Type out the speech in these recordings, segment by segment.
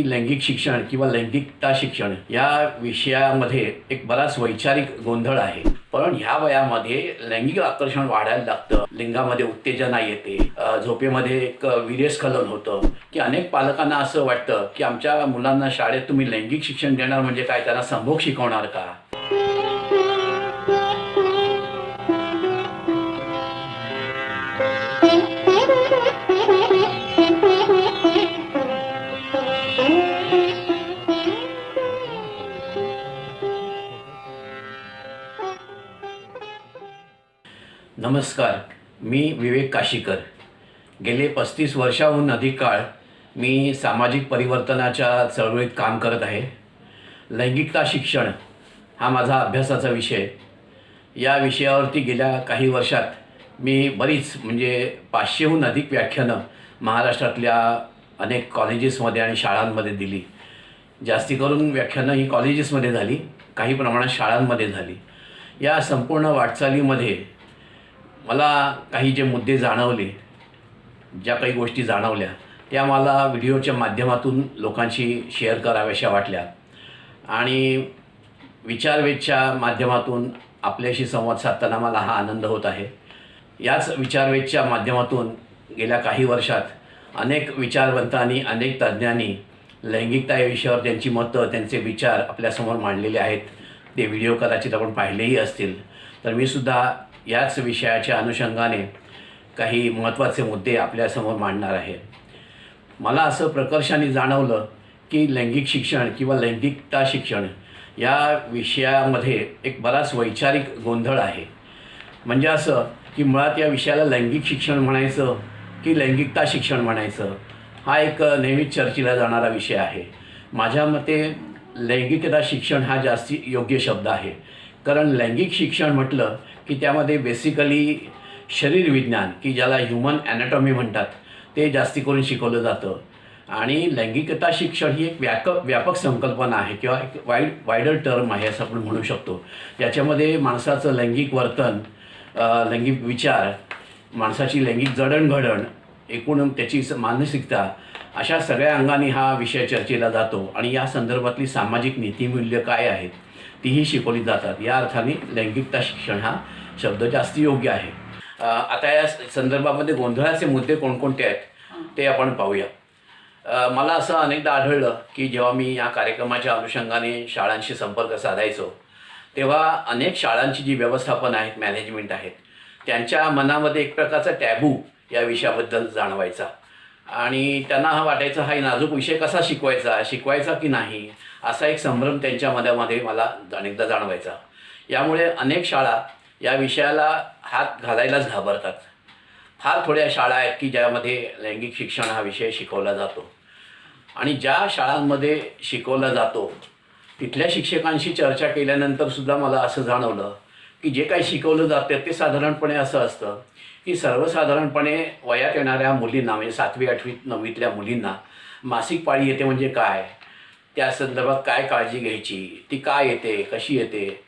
लैंगिक शिक्षण किंवा लैंगिकता शिक्षण या विषयामध्ये एक बराच वैचारिक गोंधळ आहे. पण ह्या वयामध्ये लैंगिक आकर्षण वाढायला लागतं. लिंगामध्ये उत्तेजना येते. झोपेमध्ये एक वीर्यस्खलन होतं. की अनेक पालकांना असं वाटतं की आमच्या मुलांना शाळेत तुम्ही लैंगिक शिक्षण देणार म्हणजे काय? त्यांना संभोग शिकवणार का? नमस्कार मी विवेक काशीकर. गेले पस्तीस वर्षाहून अधिक काळ मी सामाजिक परिवर्तनाच्या चळवळीत काम करत आहे. लैंगिकता शिक्षण हा माझा अभ्यासाचा विषय. या विषयावरती गेल्या काही वर्षात मी बरीच म्हणजे पाचशेहून अधिक व्याख्यानं महाराष्ट्रातल्या अनेक कॉलेजेसमध्ये आणि शाळांमध्ये दिली. जास्ती करून व्याख्यानं ही कॉलेजेसमध्ये झाली काही प्रमाणात शाळांमध्ये झाली. या संपूर्ण वाटचालीमध्ये मला काही जे मुद्दे जाणवले ज्या काही गोष्टी जाणवल्या त्या मला व्हिडिओच्या माध्यमातून लोकांशी शेअर कराव्याशा वाटल्या. आणि विचारवेधच्या माध्यमातून आपल्याशी संवाद साधताना मला हा आनंद होत आहे. याच विचारवेधच्या माध्यमातून गेल्या काही वर्षात अनेक विचारवंतांनी अनेक तज्ज्ञांनी लैंगिकता या विषयावर त्यांची मतं त्यांचे विचार आपल्यासमोर मांडलेले आहेत. ते व्हिडिओ कदाचित आपण पाहिलेही असतील. तर मी सुद्धा याच विषयाच्या अनुषंगाने काही महत्त्वाचे मुद्दे आपल्यासमोर मांडणार आहे. मला असं प्रकर्षाने जाणवलं की लैंगिक शिक्षण किंवा लैंगिकता शिक्षण या विषयामध्ये एक बराच वैचारिक गोंधळ आहे. म्हणजे असं की मुळात या विषयाला लैंगिक शिक्षण म्हणायचं की लैंगिकता शिक्षण म्हणायचं हा एक नेहमीच चर्चेला जाणारा विषय आहे. माझ्या मते लैंगिकता शिक्षण हा जास्ती योग्य शब्द आहे. कारण लैंगिक शिक्षण म्हटलं की त्यामध्ये बेसिकली शरीर विज्ञान की ज्याला ह्युमन ॲनाटॉमी म्हणतात ते जास्ती करून शिकवलं जातं. आणि लैंगिकता शिक्षण ही एक व्याक व्यापक संकल्पना आहे किंवा एक वाईड वायडर टर्म आहे असं आपण म्हणू शकतो. याच्यामध्ये माणसाचं लैंगिक वर्तन लैंगिक विचार माणसाची लैंगिक जडणघडण एकूण त्याची स- मानसिकता अशा सगळ्या अंगाने हा विषय चर्चेला जातो. आणि या संदर्भातली सामाजिक नीतिमूल्य काय आहेत? तीही शिकवली जातात. या अर्थाने लैंगिकता शिक्षण हा शब्द जास्त योग्य आहे. आता या संदर्भामध्ये गोंधळाचे मुद्दे कोणकोणते आहेत ते आपण पाहूया. मला असं अनेकदा आढळलं की जेव्हा मी या कार्यक्रमाच्या अनुषंगाने शाळांशी संपर्क साधायचो तेव्हा अनेक शाळांची जी व्यवस्थापन आहेत मॅनेजमेंट आहेत त्यांच्या मनामध्ये एक प्रकारचा टॅबू या विषयाबद्दल जाणवायचा. आणि त्यांना हा वाटायचा हा नाजूक विषय कसा शिकवायचा? शिकवायचा की नाही? असा एक संभ्रम त्यांच्या मनामध्ये मला अनेकदा जाणवायचा. यामुळे अनेक शाळा या विषयाला हात घालायलाच घाबरतात. फार थोड्या शाळा आहेत की ज्यामध्ये लैंगिक शिक्षण हा विषय शिकवला जातो. आणि ज्या शाळांमध्ये शिकवला जातो तिथल्या शिक्षकांशी चर्चा केल्यानंतरसुद्धा मला असं जाणवलं की जे काही शिकवलं जातं ते साधारणपणे असं असतं की सर्वसाधारणपणे वयात येणाऱ्या मुलींना म्हणजे सातवी आठवी नववीतल्या मुलींना मासिक पाळी येते म्हणजे काय? त्या संदर्भात काय काळजी घ्यायची? ती काय येते? कशी येते?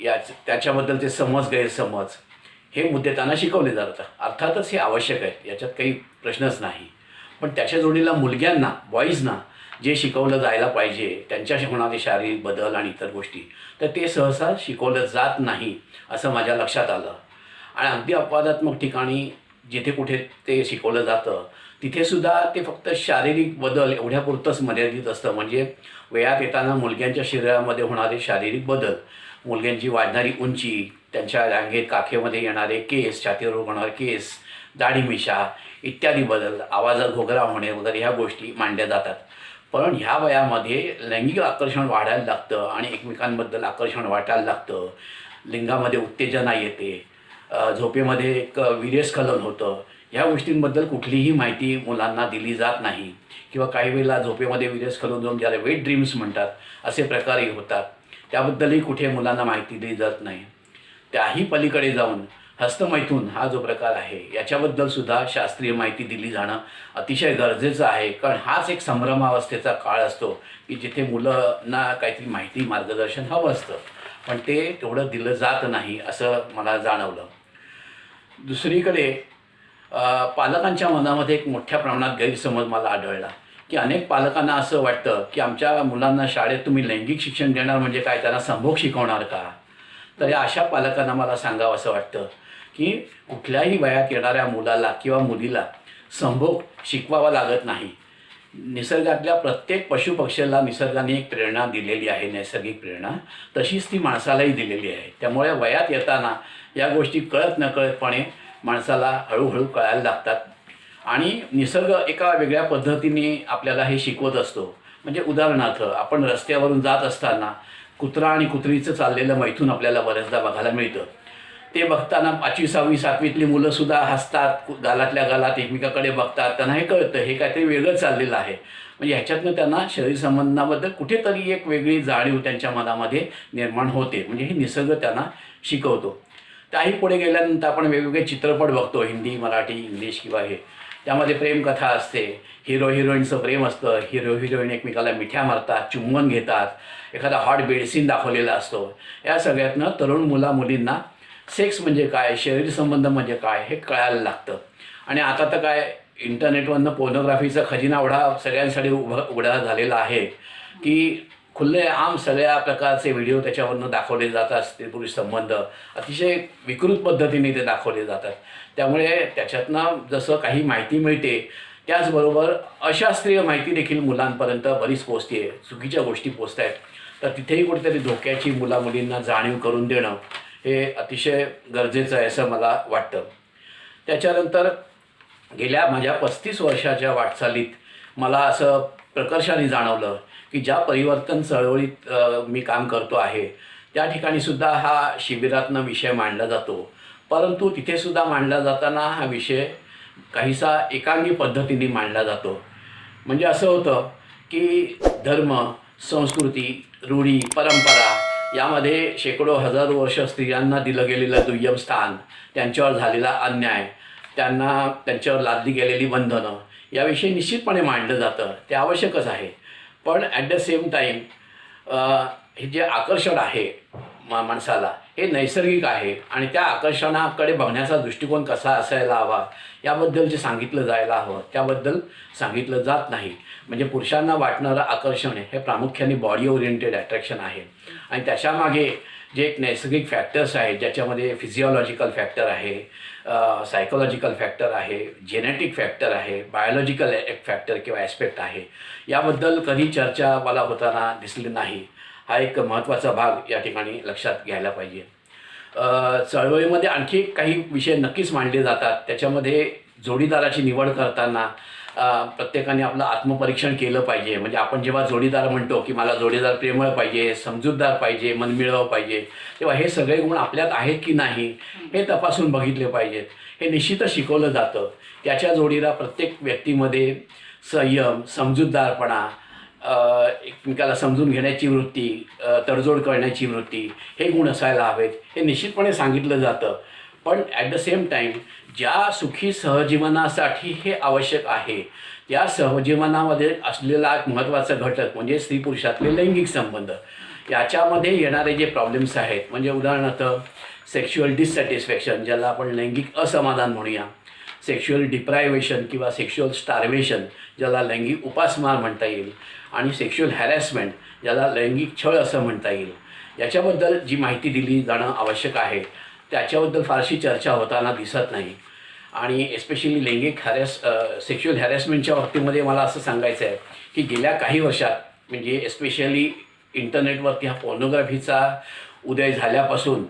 याच त्याच्याबद्दल ते समज गैरसमज हे मुद्दे त्यांना शिकवले जातात. अर्थातच हे आवश्यक आहे याच्यात काही प्रश्नच नाही. पण त्याच्या जोडीला मुलग्यांना बॉईजना जे शिकवलं जायला पाहिजे त्यांच्याशी होणारे शारीरिक बदल आणि इतर गोष्टी तर ते सहसा शिकवलं जात नाही असं माझ्या लक्षात आलं. आणि अगदी अपवादात्मक ठिकाणी जिथे कुठे ते शिकवलं जातं तिथेसुद्धा ते फक्त शारीरिक बदल एवढ्यापुरतंच मर्यादित असतं. म्हणजे वयात येताना मुलग्यांच्या शरीरामध्ये होणारे शारीरिक बदल मुलग्यांची वाढणारी उंची त्यांच्या रांगेत काखेमध्ये येणारे केस छातीवर होणारे केस दाढी मिशा इत्यादी बदल आवाजात घोगरा होणे वगैरे ह्या गोष्टी मांडल्या जातात. पण ह्या वयामध्ये लैंगिक आकर्षण वाढायला लागतं आणि एकमेकांबद्दल आकर्षण वाटायला लागतं. लिंगामध्ये उत्तेजना येते. झोपेमध्ये एक वीर्यस्खलन होतं. ह्या गोष्टींबद्दल कुठलीही माहिती मुलांना दिली जात नाही. किंवा काही वेळेला झोपेमध्ये वीर्यस्खलन जाऊन ज्याला वेट ड्रीम्स म्हणतात असे प्रकारही होतात. त्याबद्दलही कुठे मुलांना माहिती दिली जात नाही. त्याही पलीकडे जाऊन हस्तमैथून हा जो प्रकार आहे याच्याबद्दल सुद्धा शास्त्रीय माहिती दिली जाणं अतिशय गरजेचं आहे. कारण हाच एक संभ्रमावस्थेचा काळ असतो की जिथे मुलांना काहीतरी माहिती मार्गदर्शन हवं असतं. पण ते तेवढं दिलं जात नाही असं मला जाणवलं. दुसरीकडे पालकांच्या मनामध्ये एक मोठ्या प्रमाणात गैरसमज मला आढळला. की अनेक पालकांना असं वाटतं की आमच्या मुलांना शाळेत तुम्ही लैंगिक शिक्षण देणार म्हणजे काय त्यांना संभोग शिकवणार का? तर या अशा पालकांना मला सांगावं असं वाटतं की कुठल्याही वयात येणाऱ्या मुलाला किंवा मुलीला संभोग शिकवावा लागत नाही. निसर्गातल्या प्रत्येक पशुपक्ष्याला निसर्गाने एक प्रेरणा दिलेली आहे नैसर्गिक प्रेरणा. तशीच ती माणसालाही दिलेली आहे. त्यामुळे वयात येताना या गोष्टी कळत नकळतपणे माणसाला हळूहळू कळायला लागतात. आणि निसर्ग एका वेगळ्या पद्धतीने आपल्याला हे शिकवत असतो. म्हणजे उदाहरणार्थ आपण रस्त्यावरून जात असताना कुत्रा आणि कुत्रीचं चाललेलं मैथून आपल्याला बऱ्याचदा बघायला मिळतं. ते बघताना पाचवी सहावी सातवीतली मुलंसुद्धा हसतात कु- गालातल्या गालात एकमेकाकडे बघतात. त्यांना हे कळतं हे काहीतरी वेगळं चाललेलं आहे. म्हणजे ह्याच्यातनं त्यांना शरीर संबंधाबद्दल कुठेतरी एक वेगळी जाणीव त्यांच्या मनामध्ये निर्माण होते. म्हणजे हे निसर्ग त्यांना शिकवतो. टाईम पुढे गेल्यानंतर आपण वेगवेगळे चित्रपट बघतो हिंदी मराठी इंग्लिश किंवा हे. त्यामध्ये प्रेमकथा असते हिरो हिरोईनचं प्रेम असतं हिरो हिरोईन एकमेकाला मिठ्या मारतात चुंबन घेतात एखादा हॉट बेडसीन दाखवलेला असतो. या सगळ्यातनं तरुण मुला मुलींना सेक्स म्हणजे काय शरीर संबंध म्हणजे काय हे कळायला लागतं. आणि आता तर काय इंटरनेटवरनं पोर्नोग्राफीचा खजिना एवढा सगळ्यांसाठी उभा उघडा झालेला आहे की खुल्लेआम सगळ्या प्रकारचे व्हिडिओ त्याच्यावरनं दाखवले जातात स्त्रीपुरुष संबंध. अतिशय विकृत पद्धतीने ते दाखवले जातात. त्यामुळे त्याच्यातनं जसं काही माहिती मिळते त्याचबरोबर अशास्त्रीय माहिती देखील मुलांपर्यंत बरीच पोचते चुकीच्या गोष्टी पोचत आहेत तर तिथेही कुठेतरी धोक्याची मुला मुलींना जाणीव करून देणं हे अतिशय गरजेचं आहे असं मला वाटतं. त्याच्यानंतर गेल्या माझ्या पस्तीस वर्षाच्या वाटचालीत मला असं प्रकर्षाने जाणवलं की ज्या परिवर्तन चळवळीत मी काम करतो आहे त्या ठिकाणी सुद्धा हा शिबिरातनं विषय मांडला जातो. परंतु तिथे सुद्धा मांडला जाताना हा विषय काहीसा एकांगी पद्धतीने मांडला जातो. म्हणजे असं होतं की धर्म संस्कृती रूढी परंपरा यामध्ये शेकडो हजारो वर्ष स्त्रियांना दिलं गेलेलं दुय्यम स्थान त्यांच्यावर झालेला अन्याय त्यांना त्यांच्यावर लादली गेलेली बंधनं याविषयी निश्चितपणे मांडलं जातं. ते आवश्यकच आहे. पण ॲट द सेम टाईम हे जे आकर्षण आहे मा माणसाला हे नैसर्गिक आहे. आणि त्या आकर्षणाकडे बघण्याचा दृष्टिकोन कसा असायला हवा याबद्दल जे सांगितलं जायला हवं त्याबद्दल सांगितलं जात नाही. म्हणजे पुरुषांना वाटणारं आकर्षण हे प्रामुख्याने बॉडी ओरिएंटेड अट्रॅक्शन आहे. आणि त्याच्यामागे जे एक नैसर्गिक फॅक्टर्स आहेत ज्याच्यामध्ये फिजिओलॉजिकल फॅक्टर आहे सायकोलॉजिकल फॅक्टर आहे जेनेटिक फॅक्टर आहे बायोलॉजिकल एक फॅक्टर किंवा ॲस्पेक्ट आहे. याबद्दल कधी चर्चा मला होताना दिसली नाही. हा एक महत्त्वाचा भाग या ठिकाणी लक्षात घ्यायला पाहिजे. चळवळीमध्ये आणखी काही विषय नक्कीच मांडले जातात. त्याच्यामध्ये जोडीदाराची निवड करताना प्रत्येकाने आपलं आत्मपरीक्षण केलं पाहिजे. म्हणजे आपण जेव्हा जोडीदार म्हणतो की मला जोडीदार प्रेमळ पाहिजे समजूतदार पाहिजे मनमिळावं पाहिजे तेव्हा हे सगळे गुण आपल्यात आहेत की नाही हे तपासून बघितले पाहिजेत. हे निश्चितच शिकवलं जातं. त्याच्या जोडीला प्रत्येक व्यक्तीमध्ये संयम समजूतदारपणा एकमेकाला समजून घेण्याची वृत्ती तडजोड करण्याची वृत्ती हे गुण असायला हवेत. हे निश्चितपणे सांगितलं जातं. पण ॲट द सेम टाईम ज्या सुखी सहजीवनासाठी हे आवश्यक आहे त्या सहजीवनामध्ये असलेला एक महत्त्वाचा घटक म्हणजे स्त्री पुरुषातले लैंगिक संबंध. याच्यामध्ये येणारे जे प्रॉब्लेम्स आहेत म्हणजे उदाहरणार्थ सेक्शुअल डिससॅटिस्फॅक्शन ज्याला आपण लैंगिक असमाधान म्हणूया सेक्शुअल डिप्रायव्हेशन किंवा सेक्शुअल स्टार्वेशन ज्याला लैंगिक उपासमार म्हणता येईल आणि सेक्शुअल हॅरॅसमेंट ज्याला लैंगिक छळ असं म्हणता येईल. याच्याबद्दल जी माहिती दिली जाणं आवश्यक आहे त्याच्याबद्दल फारशी चर्चा होताना दिसत नाही. आणि एस्पेशली लैंगिक हॅरॅस सेक्शुअल हॅरॅसमेंटच्या बाबतीमध्ये मला असं सांगायचं आहे की गेल्या काही वर्षात म्हणजे एस्पेशली इंटरनेटवरती हा पोर्नोग्राफीचा उदय झाल्यापासून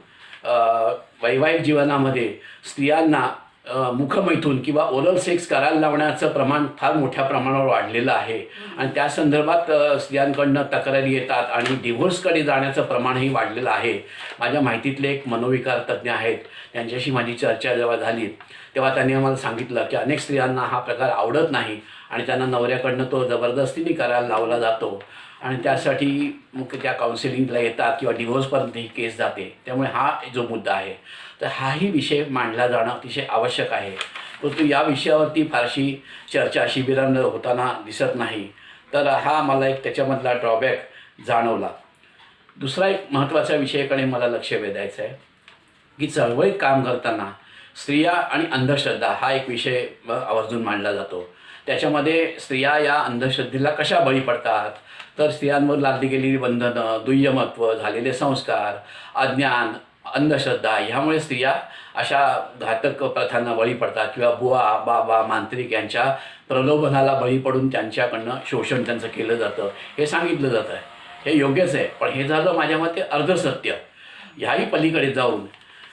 वैवाहिक जीवनामध्ये स्त्रियांना मुखमैथून किंवा ओरल सेक्स करायला लावण्याचं प्रमाण फार मोठ्या प्रमाणावर वाढलेलं आहे. आणि त्या संदर्भात स्त्रियांकडनं तक्रारी येतात आणि डिव्होर्सकडे जाण्याचं प्रमाणही वाढलेलं आहे. माझ्या माहितीतले एक मनोविकार तज्ज्ञ आहेत. त्यांच्याशी माझी चर्चा जेव्हा झाली तेव्हा त्यांनी आम्हाला सांगितलं की अनेक स्त्रियांना हा प्रकार आवडत नाही आणि त्यांना नवऱ्याकडनं तो जबरदस्तीने करायला लावला जातो. आणि त्यासाठी मग त्या काउन्सिलिंगला येतात किंवा डिव्होर्सपर्यंत ही केस जाते. त्यामुळे हा जो मुद्दा आहे तर हाही विषय मांडला जाणं अतिशय आवश्यक आहे. परंतु या विषयावरती फारशी चर्चा शिबिरांना होताना दिसत नाही. तर हा मला एक त्याच्यामधला ड्रॉबॅक जाणवला. दुसरा एक महत्त्वाचा विषयाकडे मला लक्ष वेधायचं आहे. की चळवळीत काम करताना स्त्रिया आणि अंधश्रद्धा हा एक विषय आवर्जून मांडला जातो. त्याच्यामध्ये स्त्रिया या अंधश्रद्धेला कशा बळी पडतात? तर स्त्रियांवर लादली गेलेली बंधनं दुय्यमत्व झालेले संस्कार अज्ञान अंधश्रद्धा ह्यामुळे स्त्रिया अशा घातक प्रथांना बळी पडतात किंवा बुवा बाबा मांत्रिक यांच्या प्रलोभनाला बळी पडून त्यांच्याकडनं शोषण त्यांचं केलं जातं. हे सांगितलं जातं आहे हे योग्यच आहे. पण हे झालं माझ्या मते अर्धसत्य. ह्याही पलीकडे जाऊन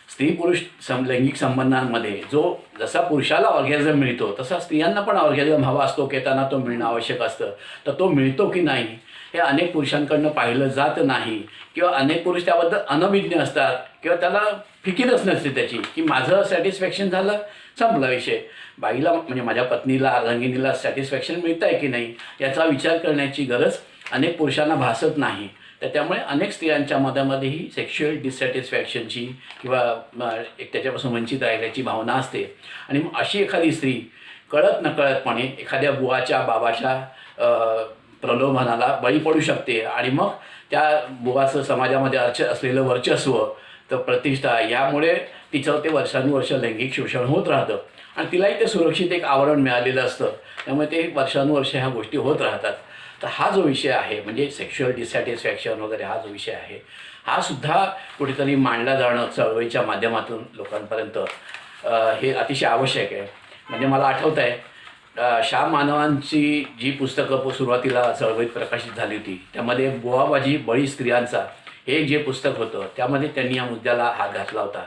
स्त्री पुरुष सम लैंगिक संबंधांमध्ये जो जसा पुरुषाला ऑर्गॅझम मिळतो तसा स्त्रियांना पण ऑर्गॅझम हवा असतो की त्यांना तो मिळणं आवश्यक असतं. तर तो मिळतो की नाही हे अनेक पुरुषांकडनं पाहिलं जात नाही. किंवा अनेक पुरुष त्याबद्दल अनभिज्ञ असतात. किंवा त्याला फिकीरच नसते त्याची की माझं सॅटिस्फॅक्शन झालं संपला विषय. बाईला म्हणजे माझ्या पत्नीला अर्धांगिनीला सॅटिस्फॅक्शन मिळतं आहे की नाही याचा विचार करण्याची गरज अनेक पुरुषांना भासत नाही. तर त्यामुळे अनेक स्त्रियांच्या मधामध्येही सेक्शुअल डिसॅटिस्फॅक्शनची किंवा एक त्याच्यापासून वंचित राहिल्याची भावना असते. आणि मग अशी एखादी स्त्री कळत नकळतपणे एखाद्या बुवाच्या बाबाच्या प्रलोभनाला बळी पडू शकते. आणि मग त्या बुवाचं समाजामध्ये अर्च असलेलं वर्चस्व तर प्रतिष्ठा यामुळे तिचं ते वर्षानुवर्ष लैंगिक शोषण होत राहतं. आणि तिलाही ते सुरक्षित एक आवरण मिळालेलं असतं. त्यामुळे ते वर्षानुवर्ष ह्या गोष्टी होत राहतात. तर हा जो विषय आहे म्हणजे सेक्शुअल डिसॅटिस्फॅक्शन वगैरे हा जो विषय आहे हा सुद्धा कुठेतरी मांडला जाणं चळवळीच्या माध्यमातून लोकांपर्यंत हे अतिशय आवश्यक आहे. म्हणजे मला आठवत आहे श्याम मानवांची जी पुस्तकं सुरुवातीला चळवळीत प्रकाशित झाली होती त्यामध्ये बुवाबाजी बळी स्त्रियांचा हे जे पुस्तक होतं त्यामध्ये त्यांनी या मुद्द्याला हात घातला होता.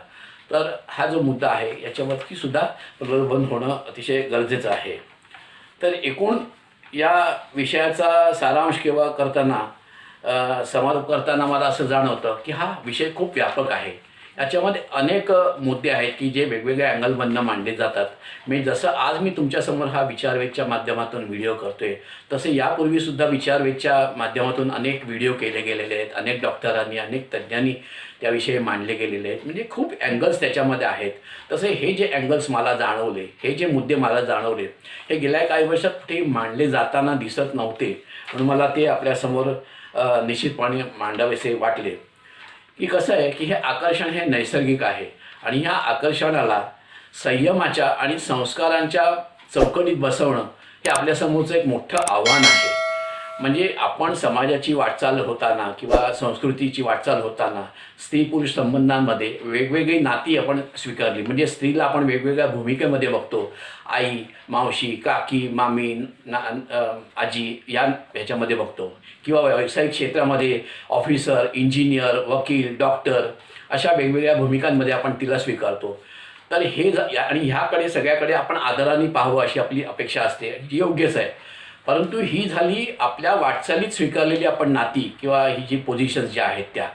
तर हा जो मुद्दा आहे याच्यावरती सुद्धा प्रलोभन होणं अतिशय गरजेचं आहे. तर एकूण या विषयाचा सारांश किंवा करताना समारोप करताना मला असं जाणवतं की हा विषय खूप व्यापक आहे. याच्यामध्ये अनेक मुद्दे आहेत की जे वेगवेगळ्या अँगलमधनं मांडले जातात. मी जसं आज मी तुमच्यासमोर हा विचारवेदच्या माध्यमातून व्हिडिओ करतोय तसे यापूर्वीसुद्धा विचारवेदच्या माध्यमातून अनेक व्हिडिओ केले गेलेले आहेत. अनेक डॉक्टरांनी अनेक तज्ज्ञांनी त्याविषयी मांडले गेलेले आहेत. म्हणजे खूप अँगल्स त्याच्यामध्ये आहेत. तसे हे जे अँगल्स मला जाणवले हे जे मुद्दे मला जाणवले हे गेल्या काही वर्षात ते मांडले जाताना दिसत नव्हते. म्हणून मला ते आपल्यासमोर निश्चितपणे मांडावेसे वाटले. की कसं आहे की हे आकर्षण हे नैसर्गिक आहे. आणि ह्या आकर्षणाला संयमाच्या आणि संस्कारांच्या चौकटीत बसवणं हे आपल्यासमोरचं एक मोठं आव्हान आहे. म्हणजे आपण समाजाची वाटचाल होताना किंवा संस्कृतीची वाटचाल होताना स्त्री पुरुष संबंधांमध्ये वेगवेगळी नाती आपण स्वीकारली. म्हणजे स्त्रीला आपण वेगवेगळ्या भूमिकेमध्ये बघतो. आई मावशी काकी मामी ना आजी या ह्याच्यामध्ये बघतो. किंवा व्यावसायिक क्षेत्रामध्ये ऑफिसर इंजिनियर वकील डॉक्टर अशा वेगवेगळ्या भूमिकांमध्ये आपण तिला स्वीकारतो. तर हे या- आणि ह्याकडे सगळ्याकडे आपण आदराने पाहावं अशी आपली अपेक्षा असते. ही योग्यच आहे. परंतु ही झाली आपल्या वाटचालीत स्वीकारलेली आपण नाती किंवा ही जी पोझिशन्स ज्या आहेत त्या.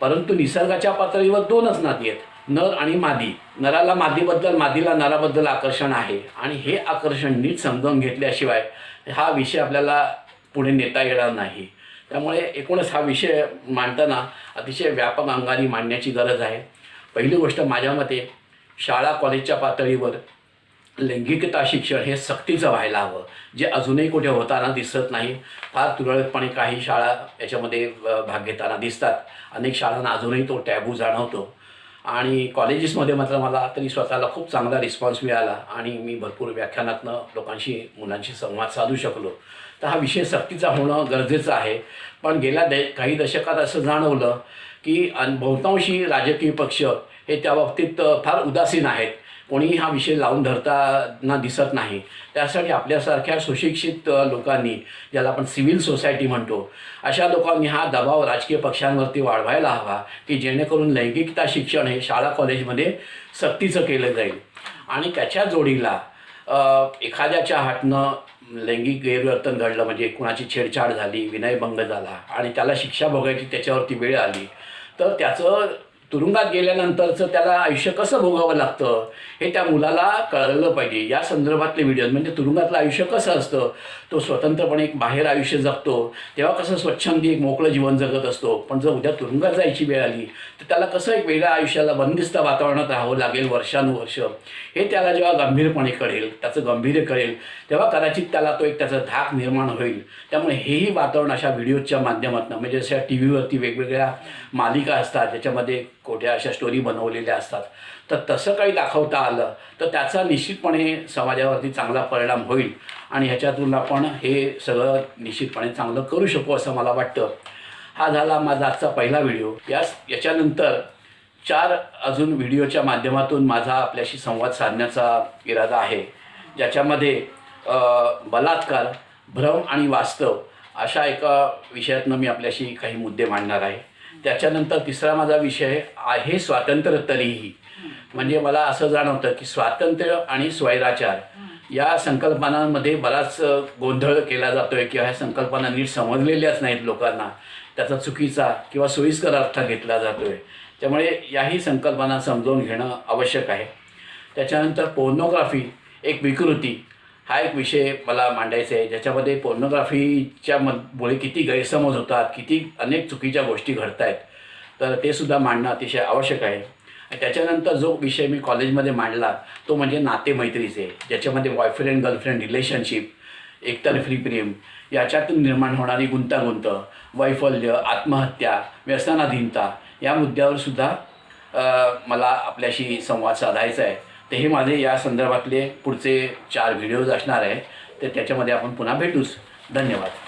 परंतु निसर्गाच्या पातळीवर दोनच नाती आहेत. नर आणि मादी. नराला मादीबद्दल मादीला नराबद्दल आकर्षण आहे आणि हे आकर्षण नीट समजावून घेतल्याशिवाय हा विषय आपल्याला पुढे नेता येणार नाही. त्यामुळे एकूणच हा विषय मांडताना अतिशय व्यापक अंगाने मांडण्याची गरज आहे. पहिली गोष्ट माझ्या मते शाळा कॉलेजच्या पातळीवर लैंगिकता शिक्षण हे सक्तीचं व्हायला हवं. जे अजूनही कुठे होताना दिसत नाही. फार तुरळकपणे काही शाळा याच्यामध्ये भाग घेताना दिसतात. अनेक शाळांना अजूनही तो टॅबू जाणवतो. आणि कॉलेजेसमध्ये मात्र मला तरी स्वतःला खूप चांगला रिस्पॉन्स मिळाला आणि मी भरपूर व्याख्यानातनं लोकांशी मुलांशी संवाद साधू शकलो. तर हा विषय सक्तीचा होणं गरजेचं आहे. पण गेल्या दे काही दशकात असं जाणवलं की अन बहुतांशी राजकीय पक्ष हे त्या बाबतीत फार उदासीन आहेत. कोणीही हा विषय लावून धरताना दिसत नाही. त्यासाठी आपल्यासारख्या सुशिक्षित लोकांनी ज्याला आपण सिव्हिल सोसायटी म्हणतो अशा लोकांनी हा दबाव राजकीय पक्षांवरती वाढवायला हवा की जेणेकरून लैंगिकता शिक्षण हे शाळा कॉलेजमध्ये सक्तीचं केलं जाईल. आणि त्याच्या जोडीला एखाद्याच्या हातनं लैंगिक गैरवर्तन घडलं म्हणजे कुणाची छेडछाड झाली विनयभंग झाला आणि त्याला शिक्षा भोगायची त्याच्यावरती वेळ आली तर त्याचं तुरुंगात गेल्यानंतरचं त्याला आयुष्य कसं भोगावं लागतं हे त्या मुलाला कळलं पाहिजे. या संदर्भातले व्हिडिओ म्हणजे तुरुंगातलं आयुष्य कसं असतं तो स्वतंत्रपणे एक बाहेर आयुष्य जगतो तेव्हा कसं स्वच्छंदी एक मोकळं जीवन जगत असतो. पण जर उद्या तुरुंगात जायची वेळ आली तर त्याला कसं एक वेगळ्या आयुष्याला बंदिस्त वातावरणात राहावं लागेल वर्षानुवर्ष? हे त्याला जेव्हा गंभीरपणे कळेल त्याचं गंभीर कळेल तेव्हा कदाचित त्याला तो एक त्याचा धाक निर्माण होईल. त्यामुळे हेही वातावरण अशा व्हिडिओच्या माध्यमातून म्हणजे अशा टी व्हीवरती वेगवेगळ्या मालिका असतात ज्याच्यामध्ये खोट्या अशा स्टोरी बनवलेल्या असतात. तर तसं काही दाखवता आलं तर त्याचा निश्चितपणे समाजावरती चांगला परिणाम होईल. आणि ह्याच्यातून आपण हे सगळं निश्चितपणे चांगलं करू शकू असं मला वाटतं. हा झाला माझा आजचा पहिला व्हिडिओ. यास याच्यानंतर चार अजून व्हिडिओच्या माध्यमातून माझा आपल्याशी संवाद साधण्याचा इरादा आहे. ज्याच्यामध्ये बलात्कार भ्रम आणि वास्तव अशा एका विषयातनं मी आपल्याशी काही मुद्दे मांडणार आहे. त्याच्यानंतर तिसरा माझा विषय आहे स्वातंत्र्य तरीही. म्हणजे मला असं जाणवतं की स्वातंत्र्य आणि स्वैराचार या संकल्पनांमध्ये बराच गोंधळ केला जातोय किंवा ह्या संकल्पना नीट समजलेल्याच नाहीत लोकांना. त्याचा चुकीचा किंवा सोयीस्कर अर्थ घेतला जातोय. त्यामुळे याही संकल्पना समजावून घेणं आवश्यक आहे. त्याच्यानंतर पोर्नोग्राफी एक विकृती. हा एक विषय मला मांडायचा आहे ज्याच्यामध्ये पोर्नोग्राफीच्या मुळे किती गैरसमज होतात किती अनेक चुकीच्या गोष्टी घडत आहेत तर ते सुद्धा मांडणं अतिशय आवश्यक आहे. आणि त्याच्यानंतर जो विषय मी कॉलेजमध्ये मांडला तो म्हणजे नातेमैत्रीचे ज्याच्यामध्ये बॉयफ्रेंड गर्लफ्रेंड रिलेशनशिप एकतर्फी प्रेम याच्यातून निर्माण होणारी गुंतागुंत वैफल्य आत्महत्या व्यसनाधीनता या मुद्द्यावर सुद्धा मला आपल्याशी संवाद साधायचा आहे. तर हे माझे या संदर्भातले पुढचे चार व्हिडिओज असणार आहे तर त्याच्यामध्ये आपण पुन्हा भेटूच. धन्यवाद.